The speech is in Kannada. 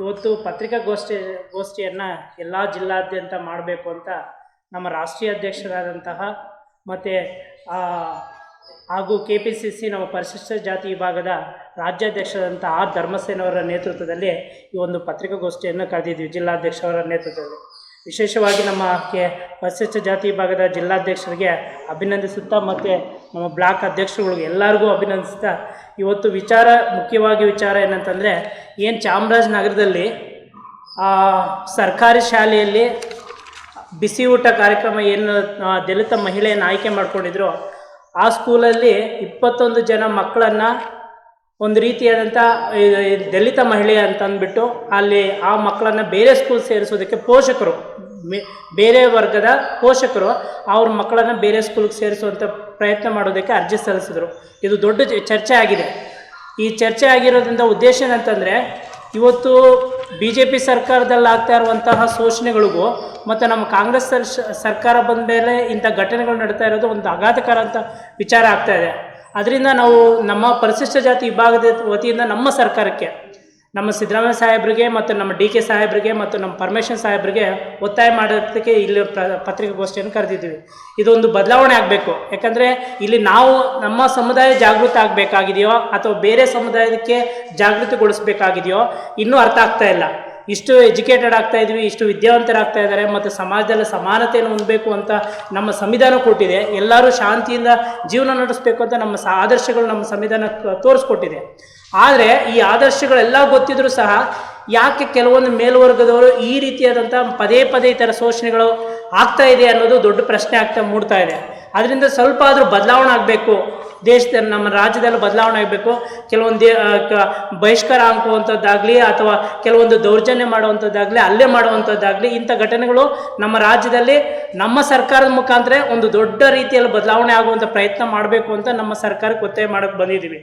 ಇವತ್ತು ಪತ್ರಿಕಾಗೋಷ್ಠಿ, ಗೋಷ್ಠಿಯನ್ನು ಎಲ್ಲ ಜಿಲ್ಲಾದ್ಯಂತ ಮಾಡಬೇಕು ಅಂತ ನಮ್ಮ ರಾಷ್ಟ್ರೀಯ ಅಧ್ಯಕ್ಷರಾದಂತಹ ಮತ್ತು ಹಾಗೂ ಕೆ ಪಿ ಸಿ ಸಿ ನಮ್ಮ ಪರಿಶಿಷ್ಟ ಜಾತಿ ವಿಭಾಗದ ರಾಜ್ಯಾಧ್ಯಕ್ಷರಾದಂಥ ಆರ್ ಧರ್ಮಸೇನವರ ನೇತೃತ್ವದಲ್ಲಿ ಈ ಒಂದು ಪತ್ರಿಕಾಗೋಷ್ಠಿಯನ್ನು ಕರೆದಿದ್ವಿ ಜಿಲ್ಲಾಧ್ಯಕ್ಷರವರ ನೇತೃತ್ವದಲ್ಲಿ. ವಿಶೇಷವಾಗಿ ನಮ್ಮ ಕೆ ಪರಿಶಿಷ್ಟ ಜಾತಿ ಭಾಗದ ಜಿಲ್ಲಾಧ್ಯಕ್ಷರಿಗೆ ಅಭಿನಂದಿಸುತ್ತಾ ಮತ್ತು ನಮ್ಮ ಬ್ಲಾಕ್ ಅಧ್ಯಕ್ಷರುಗಳಿಗೆ ಎಲ್ಲರಿಗೂ ಅಭಿನಂದಿಸ್ತಾ ಇವತ್ತು ವಿಚಾರ, ಮುಖ್ಯವಾಗಿ ವಿಚಾರ ಏನಂತಂದರೆ ಏನು ಚಾಮರಾಜನಗರದಲ್ಲಿ ಸರ್ಕಾರಿ ಶಾಲೆಯಲ್ಲಿ ಬಿಸಿ ಊಟ ಕಾರ್ಯಕ್ರಮ ಏನು ದಲಿತ ಮಹಿಳೆಯನ್ನು ಆಯ್ಕೆ ಮಾಡಿಕೊಂಡಿದ್ರು, ಆ ಸ್ಕೂಲಲ್ಲಿ ಇಪ್ಪತ್ತೊಂದು ಜನ ಮಕ್ಕಳನ್ನು ಒಂದು ರೀತಿಯಾದಂಥ ದಲಿತ ಮಹಿಳೆ ಅಂತಂದ್ಬಿಟ್ಟು ಅಲ್ಲಿ ಆ ಮಕ್ಕಳನ್ನು ಬೇರೆ ಸ್ಕೂಲ್ ಸೇರಿಸೋದಕ್ಕೆ ಪೋಷಕರು. ಬೇರೆ ವರ್ಗದ ಪೋಷಕರು ಅವ್ರ ಮಕ್ಕಳನ್ನು ಬೇರೆ ಸ್ಕೂಲ್ಗೆ ಸೇರಿಸುವಂಥ ಪ್ರಯತ್ನ ಮಾಡೋದಕ್ಕೆ ಅರ್ಜಿ ಸಲ್ಲಿಸಿದ್ರು. ಇದು ದೊಡ್ಡ ಚರ್ಚೆ ಆಗಿದೆ. ಈ ಚರ್ಚೆ ಆಗಿರೋದ್ರಿಂದ ಉದ್ದೇಶ ಏನಂತಂದರೆ, ಇವತ್ತು ಬಿ ಜೆ ಪಿ ಸರ್ಕಾರದಲ್ಲಿ ಆಗ್ತಾ ಇರುವಂತಹ ಶೋಷಣೆಗಳಿಗೂ ಮತ್ತು ನಮ್ಮ ಕಾಂಗ್ರೆಸ್ ಸರ್- ಸರ್ಕಾರ ಬಂದ ಮೇಲೆ ಇಂಥ ಘಟನೆಗಳು ನಡೀತಾ ಇರೋದು ಒಂದು ಅಘಾತಕರ ಅಂತ ವಿಚಾರ ಆಗ್ತಾ ಇದೆ. ಅದರಿಂದ ನಾವು ನಮ್ಮ ಪರಿಶಿಷ್ಟ ಜಾತಿ ವಿಭಾಗದ ವತಿಯಿಂದ ನಮ್ಮ ಸರ್ಕಾರಕ್ಕೆ ನಮ್ಮ ಸಿದ್ದರಾಮಯ್ಯ ಸಾಹೇಬರಿಗೆ ಮತ್ತು ನಮ್ಮ ಡಿ ಕೆ ಸಾಹೇಬರಿಗೆ ಮತ್ತು ನಮ್ಮ ಪರಮೇಶ್ವರ್ ಸಾಹೇಬರಿಗೆ ಒತ್ತಾಯ ಮಾಡೋದಕ್ಕೆ ಇಲ್ಲಿ ಪತ್ರಿಕಾಗೋಷ್ಠಿಯನ್ನು ಕರೆದಿದ್ದೀವಿ. ಇದೊಂದು ಬದಲಾವಣೆ ಆಗಬೇಕು. ಯಾಕಂದರೆ ಇಲ್ಲಿ ನಾವು ನಮ್ಮ ಸಮುದಾಯ ಜಾಗೃತ ಆಗಬೇಕಾಗಿದೆಯೋ ಅಥವಾ ಬೇರೆ ಸಮುದಾಯಕ್ಕೆ ಜಾಗೃತಿಗೊಳಿಸಬೇಕಾಗಿದೆಯೋ ಇನ್ನೂ ಅರ್ಥ ಆಗ್ತಾ ಇಲ್ಲ. ಇಷ್ಟು ಎಜುಕೇಟೆಡ್ ಆಗ್ತಾ ಇದ್ವಿ, ಇಷ್ಟು ವಿದ್ಯಾವಂತರಾಗ್ತಾ ಇದ್ದಾರೆ, ಮತ್ತು ಸಮಾಜದಲ್ಲಿ ಸಮಾನತೆಯನ್ನು ಹೊಂದಬೇಕು ಅಂತ ನಮ್ಮ ಸಂವಿಧಾನ ಕೊಟ್ಟಿದೆ. ಎಲ್ಲರೂ ಶಾಂತಿಯಿಂದ ಜೀವನ ನಡೆಸಬೇಕು ಅಂತ ನಮ್ಮ ಆದರ್ಶಗಳು ನಮ್ಮ ಸಂವಿಧಾನ ತೋರಿಸ್ಕೊಟ್ಟಿದೆ. ಆದರೆ ಈ ಆದರ್ಶಗಳೆಲ್ಲ ಗೊತ್ತಿದ್ರೂ ಸಹ ಯಾಕೆ ಕೆಲವೊಂದು ಮೇಲ್ವರ್ಗದವರು ಈ ರೀತಿಯಾದಂಥ ಪದೇ ಪದೇ ಈ ಥರ ಶೋಷಣೆಗಳು ಆಗ್ತಾ ಇದೆ ಅನ್ನೋದು ದೊಡ್ಡ ಪ್ರಶ್ನೆ ಆಗ್ತಾ ಮೂಡ್ತಾ ಇದೆ. ಅದರಿಂದ ಸ್ವಲ್ಪ ಆದರೂ ಬದಲಾವಣೆ ಆಗಬೇಕು. ದೇಶದಲ್ಲಿ ನಮ್ಮ ರಾಜ್ಯದಲ್ಲಿ ಬದಲಾವಣೆ ಆಗಬೇಕು. ಕೆಲವೊಂದು ಬಹಿಷ್ಕಾರ ಹಾಕುವಂಥದ್ದಾಗಲಿ ಅಥವಾ ಕೆಲವೊಂದು ದೌರ್ಜನ್ಯ ಮಾಡುವಂಥದ್ದಾಗಲಿ ಅಲ್ಲೇ ಮಾಡುವಂಥದ್ದಾಗಲಿ ಇಂಥ ಘಟನೆಗಳು ನಮ್ಮ ರಾಜ್ಯದಲ್ಲಿ ನಮ್ಮ ಸರ್ಕಾರದ ಮುಖಾಂತರ ಒಂದು ದೊಡ್ಡ ರೀತಿಯಲ್ಲಿ ಬದಲಾವಣೆ ಆಗುವಂಥ ಪ್ರಯತ್ನ ಮಾಡಬೇಕು ಅಂತ ನಮ್ಮ ಸರ್ಕಾರಕ್ಕೆ ಒತ್ತಾಯ ಮಾಡೋಕ್ಕೆ ಬಂದಿದ್ದೀವಿ.